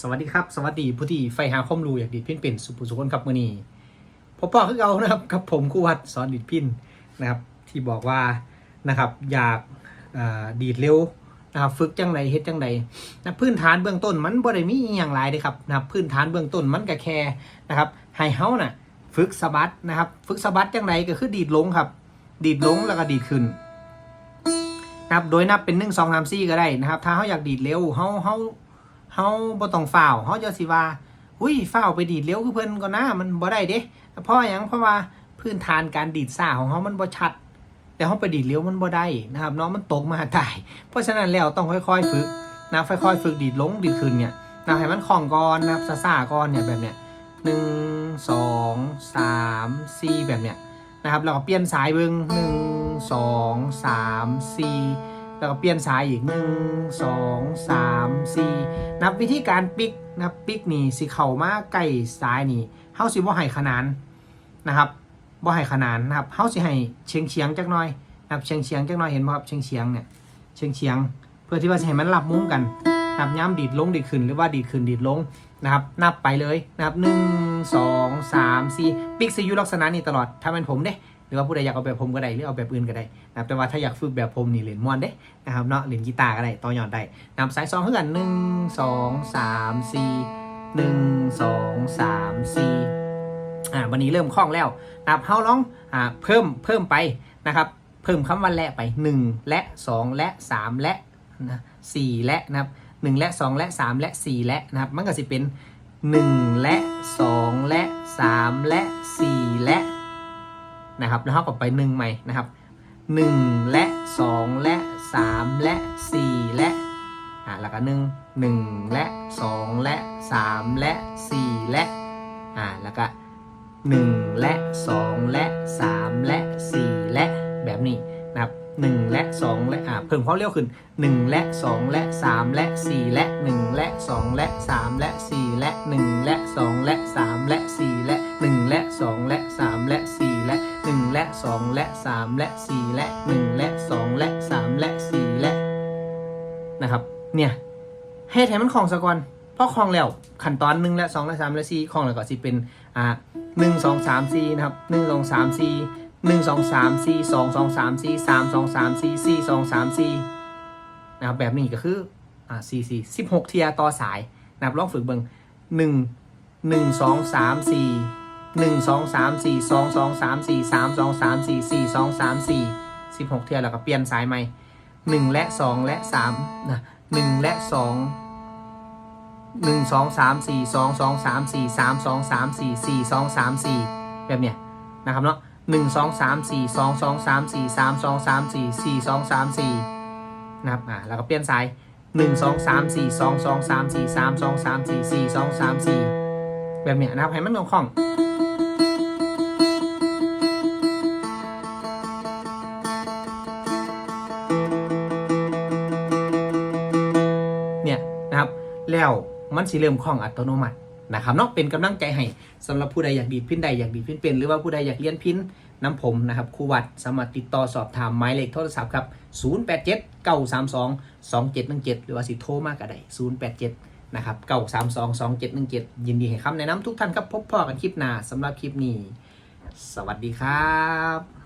สวัสดีครับ สวัสดีผู้ที่ไฟหาความรูอยากดีดพินเป็นสุภุสุคนครับมือนี้พบปอคือเรานะครับกับผมครูวัดสอนดีดพินนะครับ ที่บอกว่านะครับอยากดีดเร็วนะครับฝึกจังไรเฮ็ดจังไรนะพื้นฐานเบื้องต้นมันบ่ได้มีอย่างไรเลยครับนะครับพื้นฐานเบื้องต้นมันก็แค่นะครับให้เฮาน่ะฝึกสะบัดนะครับ ฝึกสะบัดจังไรก็คือดีดลงครับ ดีดลงแล้วก็ดีดขึ้นนะครับโดยนับเป็นหนึ่งสองสามสี่ก็ได้นะครับ ถ้าเขาอยากดีดเร็วเขาเขา เขาบ่ต้องฝ่าวเขาจะสิว่าอุ้ยฝ่าวไปดีดเร็วคือเพิ่นก็นนะมันบ่ได้เด้เพราะหยังเพราะว่าพื้นฐานการดีดซ่าของเขามันบ่ชัด แต่เขาไปดีดเร็วมันบ่ได้นะครับน้องมันตกมาตาย เพราะฉะนั้นแล้วต้องค่อยๆฝึกนะค่อยๆฝึกดีดลงดีดขึ้นเนี่ยนะให้มันคล่องก่อนนะครับซ่าๆก่อนเนี่ยแบบเนี้ยหนึ่งสองสามสี่แบบเนี้ยนะครับแล้วก็เปลี่ยนสายเบิ้งหนึ่งสองสามสี่ แล้วก็เปลี่ยนสายอีกหนึ่งสองสามสี่นับวิธีการปิกนับปิกนี่สิเข่ามาใกล้สายนี่เฮาสิบ่ให้ขนานนะครับบ่ให้ขนานนะครับเฮาสิให้เฉียงเฉียงจักหน่อยนะครับเฉียงเฉียงจักหน่อยเห็นบ่ครับเฉียงเฉียงเนี่ยเฉียงเฉียงเพื่อที่ว่าจะให้มันรับมุมกันนับย้ำดีดลงดีดขึ้นหรือว่าดีดขึ้นดีดลงนะครับนับไปเลยนะครับหนึ่งสองสามสี่ปิกสิอยู่ลักษณะนี้ตลอดถ้าเป็นผมเด้ รือว่าผู้ใดอยากเอาแบบผมก็ได้หรือเอาแบบอื่นก็ได้นะแต่ว่าถ้าอยากฝึกแบบผมนี่เล่นม่วนเด้นะครับเนาะเล่นกีตาร์ก็ได้ต่อยอดได้นำสายซองเท่ากันหนึ่งสองสามสี่หนึ่งสองสามสี่อ่าวันนี้เริ่มคล่องแล้วนะครับเฮาลองอ่าเพิ่มเพิ่มไปนะครับ เพิ่มคำว่าและไปหนึ่งและสองและสามและนะสี่และนะครับหนึ่งและสองและสามและสี่และนะครับ มันก็สิเป็นหนึ่งและสองและสามและสี่และ นะครับแล้วเท่ากับไป1ใหม่นะครับ 1 และ 2 และ 3 และ 4 และอ่าแล้วก็1 1 และ 2 และ 3 และ 4 และอ่าแล้วก็1 และ 2 และ 3 และ 4 และแบบนี้นะครับ1และ 2 และอ่าเพิ่มข้อเรียกขึ้น 1 และ 2 และ 3 และ 4 และ 1 และ 2 และ 3 และ 4 และ 1 และ 2 และ 3 3 และ 4 และ 1 และ 2 และ 3 และ 4 และนะครับ เนี่ยให้แทนมันคลองสะก่อนเพรอคลองแล้วขั้นตอน1และ 2 และ 3 และ4คลองแล้วก็สิเป็นอ่า1 2 3 4นะครับ1 2 3 4 1 2 3 4 2 2 3 4 3 2 3 4 4 2 3 4นะครับแบบนี้ก็คืออ่า4 4 16 เทียต่อสายนะครับลองฝึกเบิ่ง1 1 2 3 4 หนึ่งสองสามสี่สองสองสามสี่สามสองสามสี่สี่สองสามสี่สิบหกเทียแล้วก็เปลี่ยนสายใหม่หนึ่งและสองและสามนะหนึ่งและสองหนึ่งสองสามสี่สองสองสามสี่สามสองสามสี่สี่สองสามสี่แบบเนี้ยนะครับเนาะหนึ่งสองสามสี่สองสองสามสี่สามสองสามสี่สี่สองสามสี่นะครับอ่าแล้วก็เปลี่ยนสายหนึ่งสองสามสี่สองสองสามสี่สามสองสามสี่สี่สองสามสี่แบบเนี้ยนะครับให้มันคล่อง แล้วมันสิเริ่มคล่องอัตโนมัตินะครับเนาะเป็นกำลังใจให้สำหรับผู้ใดอยากดีพินใดอยากดีพินเป็น หรือว่าผู้ใดอยากเรียนพินน้ำผมนะครับครูวัดสามารถติดต่อสอบถามหมายเลขโทรศัพท์ครับ 087 932 2717 หรือว่าสิโทรมากก็ได้ 087 นะครับ 932 2717 ยินดีให้คำแนะนำทุกท่านครับ พบพ่อกันคลิปหน้าสำหรับคลิปนี้ สวัสดีครับ